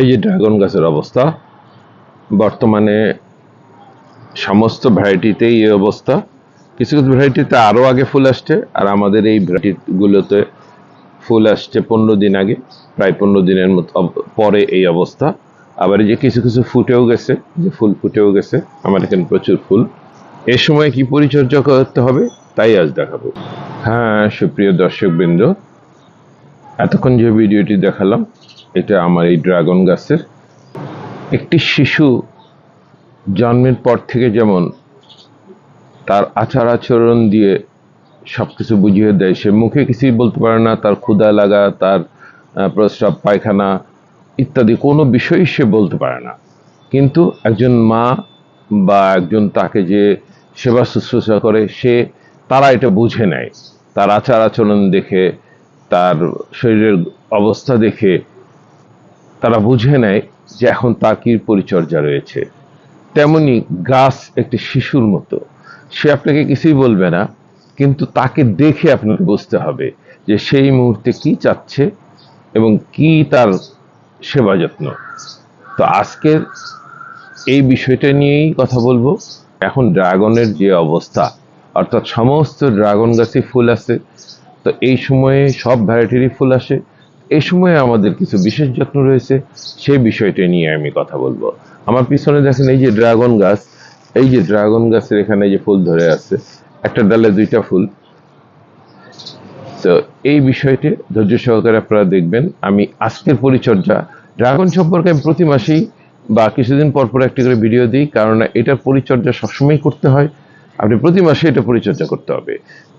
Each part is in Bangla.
এই যে ড্রাগন গাছের অবস্থা, বর্তমানে সমস্ত ভ্যারাইটিতেই এই অবস্থা। কিছু কিছু ভ্যারাইটিতে আরও আগে ফুল আসছে, আর আমাদের এই ভ্যারাইটিগুলোতে ফুল আসছে পনেরো দিন আগে, প্রায় পনেরো দিনের মতো, পরে এই অবস্থা। আবার এই যে কিছু কিছু ফুটেও গেছে, যে ফুল ফুটেও গেছে, আমার এখানে প্রচুর ফুল। এ সময় কি পরিচর্যা করতে হবে, তাই আজ দেখাবো। হ্যাঁ সুপ্রিয় দর্শকবৃন্দ, এতক্ষণ যে ভিডিওটি দেখালাম এটা আমার এই ড্রাগন গাছের। একটি শিশু জন্মের পর থেকে যেমন তার আচার আচরণ দিয়ে সব কিছু বুঝিয়ে দেয়, সে মুখে কিছুই বলতে পারে না, তার ক্ষুধা লাগা, তার প্রস্রাব, পায়খানা ইত্যাদি কোনো বিষয়ই সে বলতে পারে না। কিন্তু একজন মা বা একজন তাকে যে সেবা শুশ্রূষা করে, সে, তারা এটা বুঝে নেয়। তার আচার আচরণ দেখে, তার শরীরের অবস্থা দেখে তারা বুঝে নেয় যে এখন কি পরিচর্যা রয়েছে। তেমনি গাছ একটি শিশুর মতো। সে আপনাকে কিছুই বলবে না, কিন্তু তাকে দেখে আপনাকে বুঝতে হবে যে সেই মুহূর্তে কি চাচ্ছে এবং কি তার সেবা যত্ন। তো আজকের এই বিষয়টা নিয়েই কথা বলব। এখন ড্রাগনের যে অবস্থা, অর্থাৎ সমস্ত ড্রাগন গাছে ফুল আছে তো এই সময়ে সব ভ্যারাইটিরই ফুল আসে। এই সময়ে আমাদের কিছু বিশেষ যত্ন রয়েছে, সেই বিষয়টা নিয়ে আমি কথা বলব। আমার পিছনে দেখেন এই যে ড্রাগন গাছ, এই যে ড্রাগন গাছের এখানে যে ফুল ধরে আছে, একটা ডালে দুইটা ফুল। তো এই বিষয়টি ধৈর্য সহকারে আপনারা দেখবেন। আমি আজকের পরিচর্যা ড্রাগন সম্পর্কে আমি প্রতি মাসেই বা কিছুদিন পর পর একটি করে ভিডিও দিই কারণ এটার পরিচর্যা সবসময় করতে হয়। আপনি প্রতি মাসে এটা পরিচর্যা করতে হবে।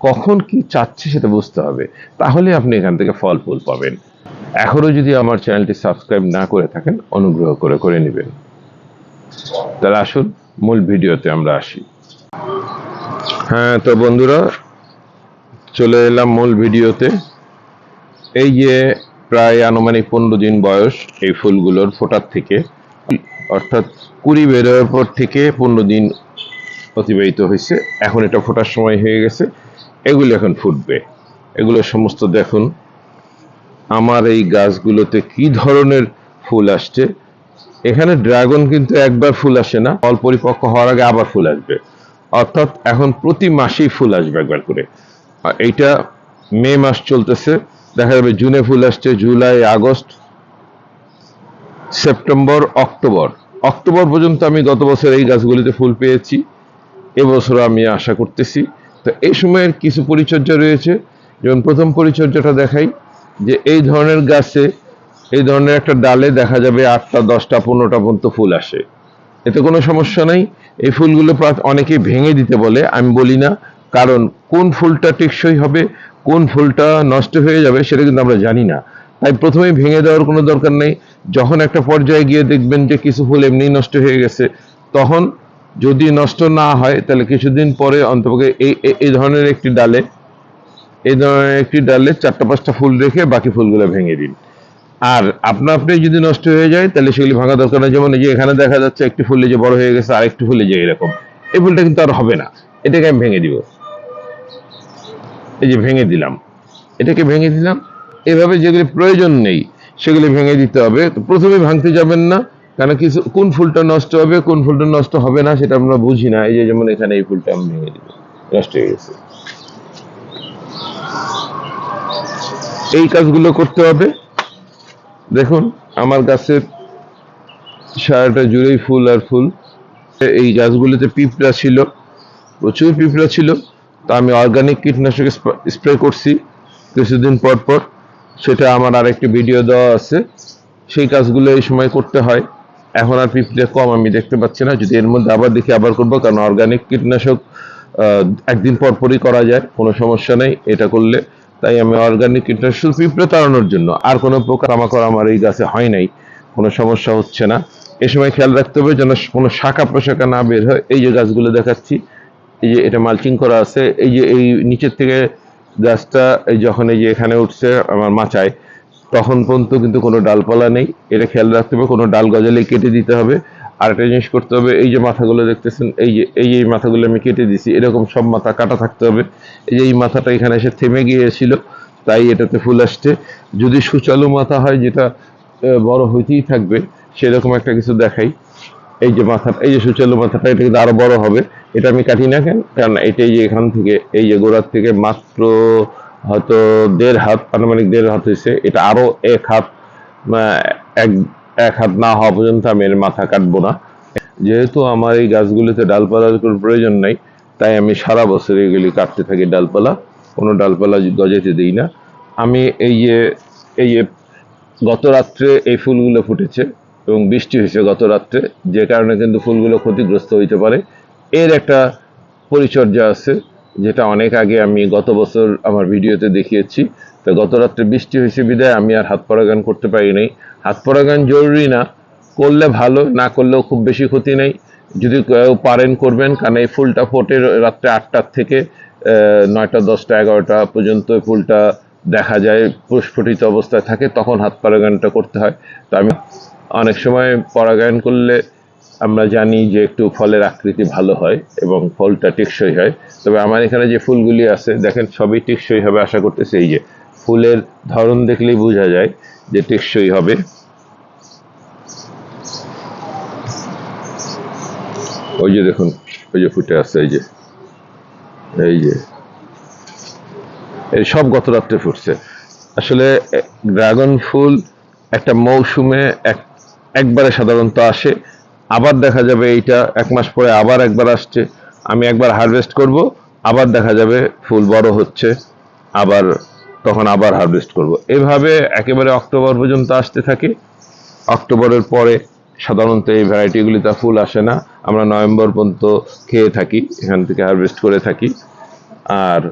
কখন কি চাচ্ছে সেটা বুঝতে হবে। তাহলে আপনি এখান থেকে ফল ফুল পাবেন। এখনও যদি আমার চ্যানেলটি সাবস্ক্রাইব না করে থাকেন, অনুগ্রহ করে করে নেবেন। তাহলে আসুন, মূল ভিডিওতে আমরা আসি। হ্যাঁ তো বন্ধুরা, চলে এলাম মূল ভিডিওতে। এই যে প্রায় আনুমানিক পনেরো দিন বয়স এই ফুলগুলোর ফোটার থেকে, অর্থাৎ কুড়ি বেরোয়ার পর থেকে পনেরো দিন অতিবাহিত হয়েছে। এখন এটা ফোটার সময় হয়ে গেছে। এগুলো এখন ফুটবে। এগুলো সমস্ত দেখুন। আমার এই গাছগুলোতে কি ধরনের ফুল আসছে? এখানে ড্রাগন কিন্তু একবার ফুল আসে না, ফল পরিপক্ক হওয়ার আগে আবার ফুল আসবে। অর্থাৎ এখন প্রতি মাসেই ফুল আসবে একবার করে। এইটা মে মাস চলতেছে, দেখা যাবে জুনে ফুল আসছে, July, August, September, October. October পর্যন্ত আমি গত বছর এই গাছগুলিতে ফুল পেয়েছি এবছর আমি আশা করতেছি। তো এই সময়ের কিছু পরিচর্যা রয়েছে। যেমন প্রথম পরিচর্যাটা দেখাই যে এই ধরনের গাছে, এই ধরনের একটা ডালে দেখা যাবে আটটা, দশটা, পনেরোটা পর্যন্ত ফুল আসে। এতে কোনো সমস্যা নাই। এই ফুলগুলো অনেকেই ভেঙে দিতে বলে, আমি বলি না। কারণ কোন ফুলটা টেকসই হবে, কোন ফুলটা নষ্ট হয়ে যাবে সেটা কিন্তু আমরা জানি না। তাই প্রথমেই ভেঙে দেওয়ার কোনো দরকার নেই। যখন একটা পর্যায়ে গিয়ে দেখবেন যে কিছু ফুল এমনি নষ্ট হয়ে গেছে, তখন যদি নষ্ট না হয়, তাহলে কিছুদিন পরে অন্তপক্ষে এই- এই ধরনের একটি ডালে এই ধরনের একটি ডালে চারটা পাঁচটা ফুল রেখে বাকি ফুলগুলো ভেঙে দিন। আর আপনা আপনি যদি নষ্ট হয়ে যায়, তাহলে সেগুলি ভাঙা দরকার না যেমন যে এখানে দেখা যাচ্ছে একটি ফুলে যে বড় হয়ে গেছে আর একটি ফুলে যে এরকম। এই ফুলটা কিন্তু আর হবে না। এটাকে আমি ভেঙে দিব। এই যে ভেঙে দিলাম। এটাকে ভেঙে দিলাম। এভাবে যেগুলি প্রয়োজন নেই, সেগুলি ভেঙে দিতে হবে। তো প্রথমে ভাঙতে যাবেন না কারণ কিছু কোন ফুলটা নষ্ট হবে, কোন ফুলটা নষ্ট হবে না, সেটা আমরা বুঝি না। এই যে যেমন এখানে এই ফুলটা আমি ভেঙে দিব। নষ্ট হয়ে গেছে। এই কাজগুলো করতে হবে। দেখুন, আমার গাছের সারাটা জুড়েই ফুল আর ফুল। এই গাছগুলিতে পিঁপড়া ছিল, প্রচুর পিঁপড়া ছিল। তা আমি অর্গানিক কীটনাশক স্প্রে করছি কিছুদিন পর পর। সেটা আমার আরেকটি ভিডিও দেওয়া আছে। সেই কাজগুলো এই সময় করতে হয়। এখন আর পিঁপড়ে কম, আমি দেখতে পাচ্ছি না। যদি এর মধ্যে আবার দেখি, আবার করব, কারণ অর্গানিক কীটনাশক একদিন পর পরই করা যায়, কোনো সমস্যা নেই। এটা করলে তাই আমি অর্গানিক কীটনাশক পিঁপড়ে তাড়ানোর জন্য। আর কোনো প্রকার আমাকর আমার এই গাছে হয় নাই, কোনো সমস্যা হচ্ছে না। এ সময় খেয়াল রাখতে হবে যেন কোনো শাখা প্রশাখা না বের হয়। এই যে গাছগুলো দেখাচ্ছি, এই যে এটা মালচিং করা আছে, এই যে এই নিচের থেকে গাছটা, এই যখন এই যে এখানে উঠছে আমার মাচায়, তখন পর্যন্ত কিন্তু কোনো ডালপালা নেই। এটা খেয়াল রাখতে হবে, কোনো ডাল গজালে কেটে দিতে হবে। আর একটা জিনিস করতে হবে, এই যে মাথাগুলো দেখতেছেন, এই যে, এই এই মাথাগুলো আমি কেটে দিছি, এরকম সব মাথা কাটা থাকতে হবে। এই যে এই মাথাটা এখানে এসে থেমে গিয়েছিল, তাই এটাতে ফুল আসছে। যদি সুচালু মাথা হয়, যেটা বড় হইতেই থাকবে, সেরকম একটা কিছু দেখাই। এই যে মাথা, এই যে সুচালু মাথাটা, এটা কিন্তু আরও বড় হবে। এটা আমি কাটি না কেন? কারণ এটাই যে এখান থেকে, এই যে গোড়ার থেকে মাত্র হয়তো দেড় হাত, আনুমানিক দেড় হাত হয়েছে, এটা আরও এক হাত এক এক হাত না হওয়া পর্যন্ত আমি এর মাথা কাটবো না। যেহেতু আমার এই গাছগুলিতে ডালপালার কোনো প্রয়োজন নাই, তাই আমি সারা বছর এগুলি কাটতে থাকি ডালপালা। কোনো ডালপালা গজাইতে দিই না। আমি এই যে এই যে গত রাত্রে এই ফুলগুলো ফুটেছে এবং বৃষ্টি হয়েছে গত রাত্রে, যে কারণে কিন্তু ফুলগুলো ক্ষতিগ্রস্ত হইতে পারে। এর একটা পরিচর্যা আছে, যেটা অনেক আগে আমি গত বছর আমার ভিডিওতে দেখিয়েছি। তো গত রাত্রে বৃষ্টি হয়েছে বিদায়, আমি আর হাত পরাগান করতে পারি নাই। হাত পরাগান জরুরি না। করলে ভালো, না করলেও খুব বেশি ক্ষতি নেই। যদি পারেন, করবেন, কারণ এই ফুলটা ফোটে রাত্রে আটটার থেকে নয়টা, দশটা, এগারোটা পর্যন্ত ফুলটা দেখা যায় প্রস্ফুটিত অবস্থায় থাকে, তখন হাত পরাগানটা করতে হয়। তো আমি অনেক সময় পরাগায়ন করলে আমরা জানি যে একটু ফলের আকৃতি ভালো হয় এবং ফলটা টেকসই হয়। তবে আমার এখানে যে ফুলগুলি আছে, দেখেন সবই টেকসই হবে, আশা করতেছি এই যে। ফুলের ধরন দেখলেই বোঝা যায়। যে টেকসই হবে। ওই যে দেখুন, ওই যে ফুটে আছে, এই যে এই যে। এই সব গত রাত্রে ফুটছে। আসলে ড্রাগন ফুল একটা মৌসুমে এক, একবারে সাধারণত আসে। আবার দেখা যাবে এইটা এক মাস পরে আবার একবার আসছে। আমি একবার হারভেস্ট করব, আবার দেখা যাবে ফুল বড় হচ্ছে, আবার তখন আবার হারভেস্ট করব। এভাবে একেবারে অক্টোবর পর্যন্ত আসতে থাকে। অক্টোবরের পরে সাধারণত এই ভ্যারাইটিগুলিতে ফুল আসে না। আমরা নভেম্বর পর্যন্ত খেয়ে থাকি, এখান থেকে হারভেস্ট করে থাকি। আর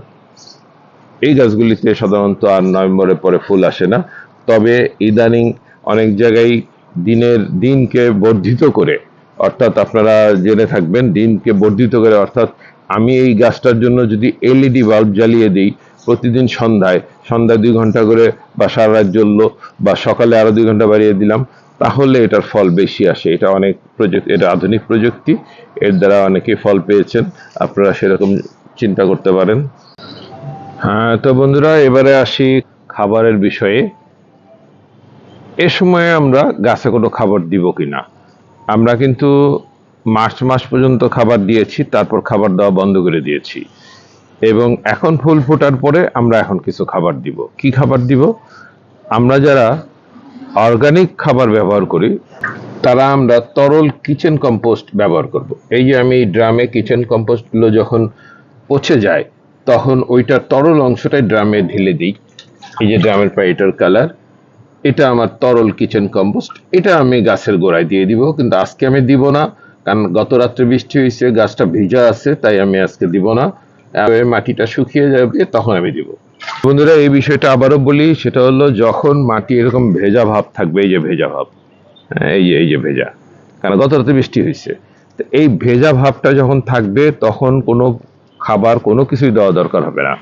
এই গাছগুলিতে সাধারণত আর নভেম্বরের পরে ফুল আসে না। তবে ইদানিং অনেক জায়গায় দিনের, দিনকে বর্ধিত করে, অর্থাৎ আপনারা জেনে থাকবেন, দিনকে বর্ধিত করে, অর্থাৎ আমি এই গাছটার জন্য যদি এলইডি বাল্ব জ্বালিয়ে দিই প্রতিদিন সন্ধ্যায় সন্ধ্যায় দুই ঘণ্টা করে বা সারা রাত জ্বললো, বা সকালে আরও দুই ঘণ্টা বাড়িয়ে দিলাম, তাহলে এটার ফল বেশি আসে। এটা অনেক প্রযুক্তি, এটা আধুনিক প্রযুক্তি, এর দ্বারা অনেকে ফল পেয়েছেন, আপনারা সেরকম চিন্তা করতে পারেন। হ্যাঁ তো বন্ধুরা, এবারে আসি খাবারের বিষয়ে। এ সময়ে আমরা গাছে কোনো খাবার দিব কিনা? আমরা কিন্তু মার্চ মাস পর্যন্ত খাবার দিয়েছি, তারপর খাবার দেওয়া বন্ধ করে দিয়েছি। এবং এখন ফুল ফোটার পরে আমরা এখন কিছু খাবার দিব। কি খাবার দিব? আমরা যারা অর্গানিক খাবার ব্যবহার করি, তারা আমরা তরল কিচেন কম্পোস্ট ব্যবহার করব। এই যে আমি ড্রামে কিচেন কম্পোস্টগুলো যখন পচে যায়, তখন ওইটার তরল অংশটাই ড্রামে ঢেলে দিই। এই যে ড্রামের পাইটার কালার এটা আমার তরল কিচেন কম্পোস্ট এটা আমি গাছের গোড়ায় দিয়ে দিব। কিন্তু আজকে আমি দিব না, কারণ গত রাত্রে বৃষ্টি হয়েছে, গাছটা ভিজা আছে, তাই আমি আজকে দিব না। মাটিটা শুকিয়ে যাবে তখন আমি দিব। বন্ধুরা এই বিষয়টা আবারও বলি সেটা হলো যখন মাটি এরকম ভেজা ভাব থাকবে এই যে ভেজা ভাব হ্যাঁ, এই যে এই যে ভেজা কারণ গত রাতে বৃষ্টি হয়েছে। তো এই ভেজা ভাবটা যখন থাকবে তখন কোনো খাবার কোনো কিছুই দেওয়া দরকার হবে না।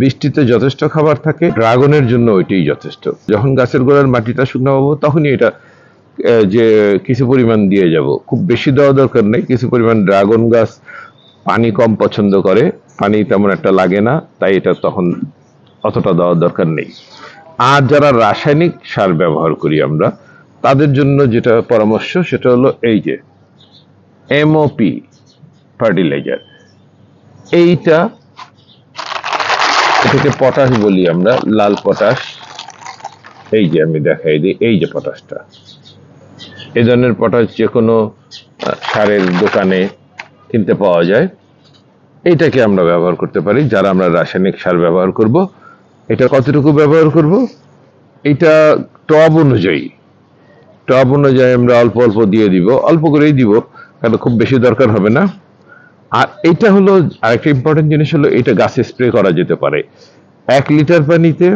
বৃষ্টিতে যথেষ্ট খাবার থাকে ড্রাগনের জন্য ওইটাই যথেষ্ট। যখন গাছের গোড়ার মাটিটা শুকনো পাবো তখনই এটা যে কিছু পরিমাণ দিয়ে যাব। খুব বেশি দেওয়া দরকার নেই কিছু পরিমাণ ড্রাগন গাছ পানি কম পছন্দ করে পানি তেমন একটা লাগে না, তাই এটা তখন অতটা দেওয়ার দরকার নেই। আর যারা রাসায়নিক সার ব্যবহার করি আমরা, তাদের জন্য যেটা পরামর্শ, সেটা হলো এই যে এমওপি ফার্টিলাইজার এইটা এটাকে পটাশ বলি আমরা, লাল পটাশ এই যে আমি দেখাই দিই, এই যে পটাশটা এই ধরনের পটাশ যে কোনো সারের দোকানে কিনতে পাওয়া যায়। এইটাকে আমরা ব্যবহার করতে পারি, যারা আমরা রাসায়নিক সার ব্যবহার করব। এটা কতটুকু ব্যবহার করব? এটা টব অনুযায়ী। টব অনুযায়ী আমরা অল্প অল্প দিয়ে দিব, অল্প করেই দিব কারণ খুব বেশি দরকার হবে না। আর এটা হলো, আরেকটা ইম্পর্টেন্ট জিনিস হলো, এটা গাছে স্প্রে করা যেতে পারে। এক লিটার পানিতে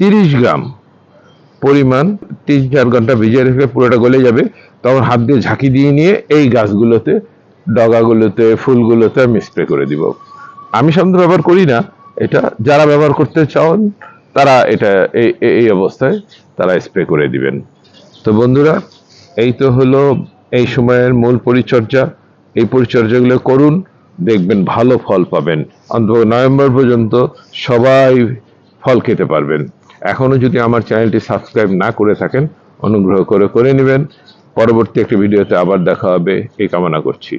তিরিশ গ্রাম পরিমাণ, তিন চার ঘণ্টা ভিজিয়ে রেখে পুরোটা গলে যাবে, তখন হাত দিয়ে ঝাঁকি দিয়ে নিয়ে এই গাছগুলোতে ডগাগুলোতে, ফুলগুলোতে আমি স্প্রে করে দিব। আমি সাধারণত ব্যবহার করি না। এটা যারা ব্যবহার করতে চান, তারা এটা এই, এই- অবস্থায় তারা স্প্রে করে দিবেন। তো বন্ধুরা, এই তো হলো এই সময়ের মূল পরিচর্যা। এই পরিচর্যাগুলো করুন, দেখবেন ভালো ফল পাবেন। অন্তত নভেম্বর পর্যন্ত সবাই ফল খেতে পারবেন। এখনও যদি আমার চ্যানেলটি সাবস্ক্রাইব না করে থাকেন, অনুগ্রহ করে করে নেবেন। পরবর্তী একটি ভিডিওতে আবার দেখা হবে। এই কামনা করছি।